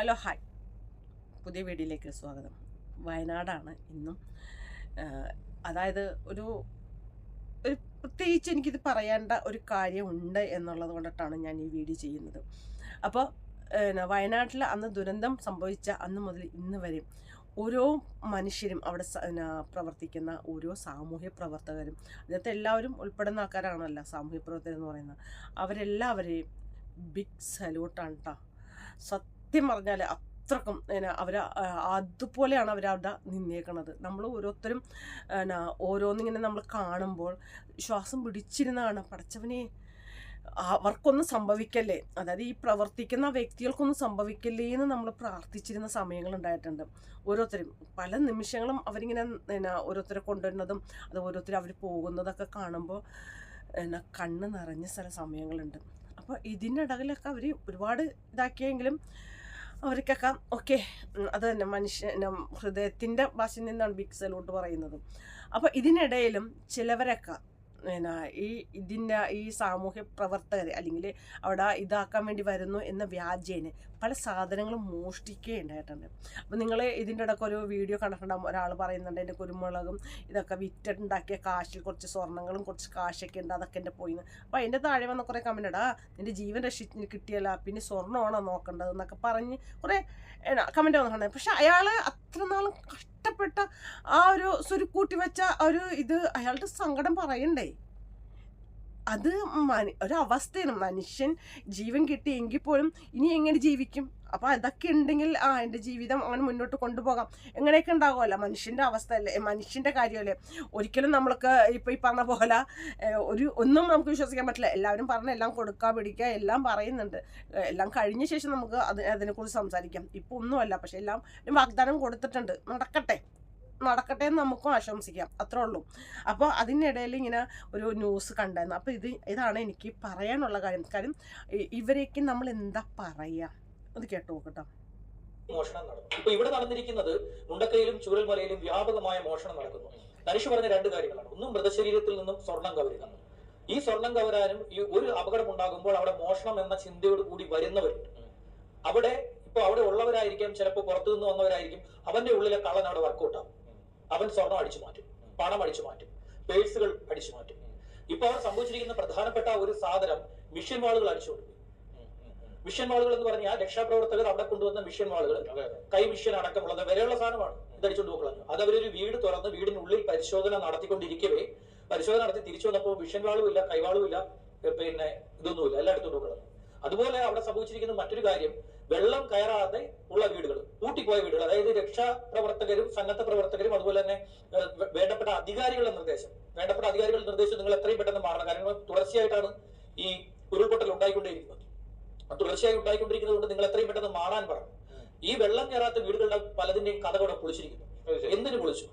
Hello hi. പുതിയ വീഡിയോയിലേക്ക് സ്വാഗതം. വയനാടാണ് ഇന്നും. അതായത് ഒരു ഒരു പ്രത്യേകിച്ച് എനിക്കിത് പറയേണ്ട ഒരു കാര്യമുണ്ട് എന്നുള്ളത് കൊണ്ടിട്ടാണ് ഞാൻ ഈ വീഡിയോ ചെയ്യുന്നത്. അപ്പോൾ വയനാട്ടിൽ അന്ന് ദുരന്തം സംഭവിച്ച അന്ന് മുതൽ ഇന്ന് വരെയും ഓരോ മനുഷ്യരും അവിടെ പ്രവർത്തിക്കുന്ന ഓരോ സാമൂഹ്യ പ്രവർത്തകരും അതിനകത്ത് എല്ലാവരും ഉൾപ്പെടുന്ന ആൾക്കാരാണല്ലോ സാമൂഹ്യ പ്രവർത്തകർ എന്ന് പറയുന്നത്. അവരെല്ലാവരെയും ബിഗ് സല്യൂട്ടാണ് കേട്ടോ സത്യം പറഞ്ഞാൽ അത്രക്കും അവർ അതുപോലെയാണ് അവരവിടെ നിന്നേക്കണത്. നമ്മൾ ഓരോരുത്തരും എന്നാ ഓരോന്നിങ്ങനെ നമ്മൾ കാണുമ്പോൾ ശ്വാസം പിടിച്ചിരുന്നാണ് പടച്ചവനെ അവർക്കൊന്നും സംഭവിക്കല്ലേ? അതായത് ഈ പ്രവർത്തിക്കുന്ന വ്യക്തികൾക്കൊന്നും സംഭവിക്കല്ലേ എന്ന് നമ്മൾ പ്രാർത്ഥിച്ചിരുന്ന സമയങ്ങൾ ഉണ്ടായിട്ടുണ്ട്. ഓരോരുത്തരും പല നിമിഷങ്ങളും അവരിങ്ങനെ എന്നാ ഓരോരുത്തരെ കൊണ്ടുവരുന്നതും അത് ഓരോരുത്തർ അവർ പോകുന്നതൊക്കെ കാണുമ്പോൾ എന്നാ കണ്ണ് നിറഞ്ഞ ചില സമയങ്ങളുണ്ട്. അപ്പോൾ ഇതിന്റെ ഇടകളിലൊക്കെ അവർ ഒരുപാട് ഇതാക്കിയെങ്കിലും അവർക്കൊക്കെ ഓക്കെ അത് തന്നെ മനുഷ്യ ഹൃദയത്തിന്റെ ഭാഷയിൽ നിന്നാണ് ബിഗ് പറയുന്നത്. അപ്പോൾ ഇതിനിടയിലും ചിലവരൊക്കെ പിന്നെ ഈ ഇതിന്റെ ഈ സാമൂഹ്യ പ്രവർത്തകർ അല്ലെങ്കിൽ അവിടെ ഇതാക്കാൻ വേണ്ടി വരുന്നു എന്ന വ്യാജേന് പല സാധനങ്ങളും മോഷ്ടിക്കുകയുണ്ടായിട്ടുണ്ട് അപ്പോൾ നിങ്ങൾ ഇതിന്റെ ഇടയ്ക്ക് ഒരു വീഡിയോ കണ്ടിട്ടുണ്ടാകും ഒരാൾ പറയുന്നുണ്ട് എന്റെ കുരുമുളകും ഇതൊക്കെ വിറ്റുണ്ടാക്കിയ കാശിൽ കുറച്ച് സ്വർണങ്ങളും കുറച്ച് കാശൊക്കെ ഉണ്ട് അതൊക്കെ എന്റെ പോയിന്ന് അപ്പോൾ അതിന്റെ താഴെ വന്ന കുറേ കമന്റ് ഇടാ നിന്റെ ജീവൻ രക്ഷിച്ച് കിട്ടിയല്ല പിന്നെ സ്വർണമാണോ നോക്കേണ്ടത്? എന്നൊക്കെ പറഞ്ഞ് കുറേ കമന്റ് വന്നിട്ടുണ്ട്. പക്ഷെ അയാൾ അത്ര നാളും കഷ്ടപ്പെട്ട ആ ഒരു സ്വരുക്കൂട്ടി വെച്ച ഒരു ഇത് അയാളുടെ സങ്കടം പറയണ്ടേ? അത് മനു ഒരവസ്ഥയാണ്. മനുഷ്യൻ ജീവൻ കിട്ടിയെങ്കിൽ പോലും ഇനി എങ്ങനെ ജീവിക്കും? അപ്പോൾ അതൊക്കെ ഉണ്ടെങ്കിൽ ആ എന്റെ ജീവിതം അങ്ങനെ മുന്നോട്ട് കൊണ്ടുപോകാം. എങ്ങനെയൊക്കെ ഉണ്ടാകുമല്ലോ മനുഷ്യന്റെ അവസ്ഥ അല്ലേ? മനുഷ്യന്റെ കാര്യമല്ലേ? ഒരിക്കലും നമ്മൾക്ക് ഇപ്പോൾ ഈ പറഞ്ഞ പോലെ ഒരു ഒന്നും നമുക്ക് വിശ്വസിക്കാൻ പറ്റില്ല. എല്ലാവരും പറഞ്ഞ എല്ലാം കൊടുക്കുക പിടിക്കുക എല്ലാം പറയുന്നുണ്ട്. എല്ലാം കഴിഞ്ഞ ശേഷം നമുക്ക് അത് അതിനെക്കുറിച്ച് സംസാരിക്കാം. ഇപ്പോൾ ഒന്നുമല്ല. പക്ഷെ എല്ലാം വാഗ്ദാനം കൊടുത്തിട്ടുണ്ട്. നടക്കട്ടെ. നടക്കട്ടെ എന്ന് നമുക്കും ആശംസിക്കാം. അത്രേ ഉള്ളൂ. അപ്പോൾ അതിനിടയിൽ ഇങ്ങനെ ഒരു ന്യൂസ് കണ്ടായിരുന്നു. അപ്പോൾ ഇത് ഇതാണ് എനിക്ക് പറയാനുള്ള കാര്യം. കാര്യം ഇവരേക്ക് നമ്മൾ എന്താ പറയുക അത് കേട്ടോ കേട്ടോ മോഷണം നടന്നു. ഇപ്പൊ ഇവിടെ നടന്നിരിക്കുന്നത് മുണ്ടക്കയിലും ചൂരൽമലയിലും വ്യാപകമായ മോഷണം നടക്കുന്നു. തനിഷ് പറഞ്ഞ രണ്ട് കാര്യങ്ങളാണ്. ഒന്ന് മൃതശരീരത്തിൽ നിന്നും സ്വർണം കവരുന്നു. ഈ സ്വർണം കവരാനും ഈ ഒരു അപകടം ഉണ്ടാകുമ്പോൾ അവിടെ മോഷണം എന്ന ചിന്തയോട് കൂടി വരുന്നവരുണ്ട്. അവിടെ ഇപ്പൊ അവിടെ ഉള്ളവരായിരിക്കാം ചിലപ്പോൾ പുറത്തു നിന്ന് വന്നവരായിരിക്കും. അവന്റെ ഉള്ളിലെ കള്ളൻ അവിടെ വർക്കൗട്ട് ആവും. അവൻ സ്വർണം അടിച്ചു മാറ്റും പണം അടിച്ചു മാറ്റും പേഴ്സുകൾ അടിച്ചു മാറ്റും. ഇപ്പൊ അവർ സംഭവിച്ചിരിക്കുന്ന പ്രധാനപ്പെട്ട ഒരു സാധനം മിഷൻ വാളുകൾ അടിച്ചു കൊടുക്കും. മിഷൻ വാളുകൾ എന്ന് പറഞ്ഞാൽ രക്ഷാപ്രവർത്തകർ അവിടെ കൊണ്ടുവന്ന മിഷൻ വാളുകൾ. കൈ മിഷൻ അടക്കമുള്ളത് വരെയുള്ള സാധനമാണ്. ഇത് അടിച്ചുകൊണ്ട് പോകളഞ്ഞു അത് അവരൊരു വീട് തുറന്ന് വീടിനുള്ളിൽ പരിശോധന നടത്തിക്കൊണ്ടിരിക്കവേ. പരിശോധന നടത്തി തിരിച്ചു വന്നപ്പോൾ മിഷൻ വാളും ഇല്ല കൈവാളും ഇല്ല പിന്നെ ഇതൊന്നുമില്ല. എല്ലാം എടുത്തുകൊണ്ട് പോകുന്നത് അതുപോലെ അവിടെ സംഭവിച്ചിരിക്കുന്ന മറ്റൊരു കാര്യം വെള്ളം കയറാതെ ഉള്ള വീടുകൾ കൂട്ടിപ്പോയ വീടുകൾ അതായത് രക്ഷാപ്രവർത്തകരും സന്നദ്ധ പ്രവർത്തകരും അതുപോലെ തന്നെ വേണ്ടപ്പെട്ട അധികാരികളുടെ നിർദ്ദേശം. വേണ്ടപ്പെട്ട അധികാരികളുടെ നിർദ്ദേശം നിങ്ങൾ എത്രയും പെട്ടെന്ന് മാറണം. കാരണം തുടർച്ചയായിട്ടാണ് ഈ ഉരുൾപൊട്ടൽ ഉണ്ടായിക്കൊണ്ടേയിരിക്കുന്നത്. അത് തുടർച്ചയായി ഉണ്ടായിക്കൊണ്ടിരിക്കുന്നത് കൊണ്ട് നിങ്ങൾ എത്രയും പെട്ടെന്ന് മാറാൻ പറഞ്ഞു ഈ വെള്ളം കയറാത്ത വീടുകളുടെ പലതിന്റെയും കഥകൂടെ പൊളിച്ചിരിക്കുന്നു. എന്തിനു പൊളിച്ചു?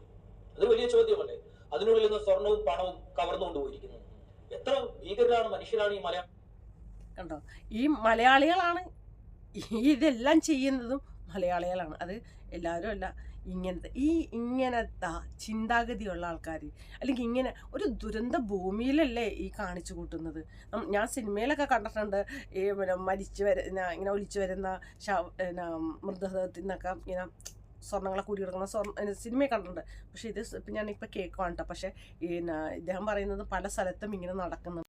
അത് വലിയ ചോദ്യമല്ലേ? അതിനുള്ളിൽ നിന്ന് സ്വർണവും പണവും കവർന്നുകൊണ്ട് പോയിരിക്കുന്നു. എത്ര ഭീകരരാണ് മനുഷ്യരാണ് ഈ മലയാളം കണ്ടോ? ഈ മലയാളികളാണ് ഇതെല്ലാം ചെയ്യുന്നതും മലയാളികളാണ്. അത് എല്ലാവരും അല്ല. ഇങ്ങനത്തെ ഈ ഇങ്ങനത്തെ ചിന്താഗതിയുള്ള ആൾക്കാർ അല്ലെങ്കിൽ ഇങ്ങനെ ഒരു ദുരന്ത ഭൂമിയിലല്ലേ ഈ കാണിച്ചു കൂട്ടുന്നത്. ഞാൻ സിനിമയിലൊക്കെ കണ്ടിട്ടുണ്ട്. ഈ പിന്നെ മരിച്ചു വരുന്ന ഇങ്ങനെ ഒലിച്ചു വരുന്ന ശവ മൃതദേഹത്തിൽ നിന്നൊക്കെ ഇങ്ങനെ സ്വർണങ്ങളെ കൂടി കിടക്കുന്ന സ്വർണ സിനിമയെ കണ്ടിട്ടുണ്ട്. പക്ഷേ ഇത് ഇപ്പം ഞാനിപ്പോൾ കേൾക്കുവാണ് കേട്ടോ പക്ഷേ ഈ ഇദ്ദേഹം പറയുന്നത് പല സ്ഥലത്തും ഇങ്ങനെ നടക്കുന്നു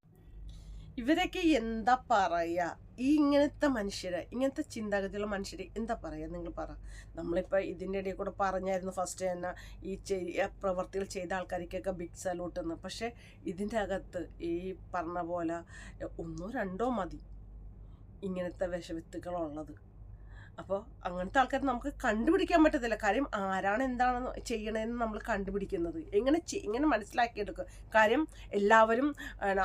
ഇവരൊക്കെ എന്താ പറയുക ഈ ഇങ്ങനത്തെ മനുഷ്യരെ ഇങ്ങനത്തെ ചിന്താഗതിയുള്ള മനുഷ്യരെ എന്താ പറയുക നിങ്ങൾ പറ. നമ്മളിപ്പോൾ ഇതിന്റെ ഇടയിൽ കൂടെ പറഞ്ഞായിരുന്നു ഫസ്റ്റ് തന്നെ ഈ ചെയ്യ പ്രവർത്തികൾ ചെയ്ത ആൾക്കാർക്കൊക്കെ ബിഗ് സലൂട്ട് എന്ന്. പക്ഷേ ഇതിന്റെ അകത്ത് ഈ പറഞ്ഞ പോലെ ഒന്നോ രണ്ടോ മതി ഇങ്ങനത്തെ വിഷവിത്തുക്കളുള്ളത് അപ്പോൾ അങ്ങനത്തെ ആൾക്കാർ നമുക്ക് കണ്ടുപിടിക്കാൻ പറ്റത്തില്ല. കാര്യം ആരാണ് എന്താണെന്ന് ചെയ്യണതെന്ന് നമ്മൾ കണ്ടുപിടിക്കുന്നത്. എങ്ങനെ ഇങ്ങനെ എങ്ങനെ മനസ്സിലാക്കിയെടുക്കുക കാര്യം എല്ലാവരും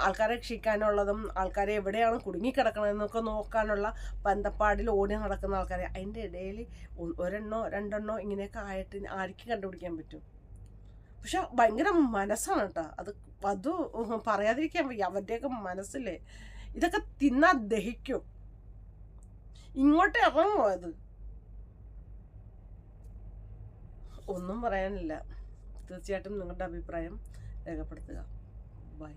ആൾക്കാരെ രക്ഷിക്കാനുള്ളതും ആൾക്കാരെ എവിടെയാണ് കുടുങ്ങിക്കിടക്കണതെന്നൊക്കെ നോക്കാനുള്ള ബന്ധപ്പാടിൽ ഓടി നടക്കുന്ന ആൾക്കാരെ. അതിന്റെ ഇടയിൽ ഒരെണ്ണോ രണ്ടെണ്ണോ ഇങ്ങനെയൊക്കെ ആയിട്ട് ആർക്കും കണ്ടുപിടിക്കാൻ പറ്റും. പക്ഷെ ഭയങ്കര മനസ്സാണ് കേട്ടോ അത് അത് പറയാതിരിക്കാൻ വയ്യ. അവരുടെയൊക്കെ മനസ്സില്ലേ ഇതൊക്കെ തിന്നാ ദഹിക്കും. ഇങ്ങോട്ട് ഇറങ്ങുമോ അത്? ഒന്നും പറയാനില്ല. തീർച്ചയായിട്ടും നിങ്ങളുടെ അഭിപ്രായം രേഖപ്പെടുത്തുക. ബൈ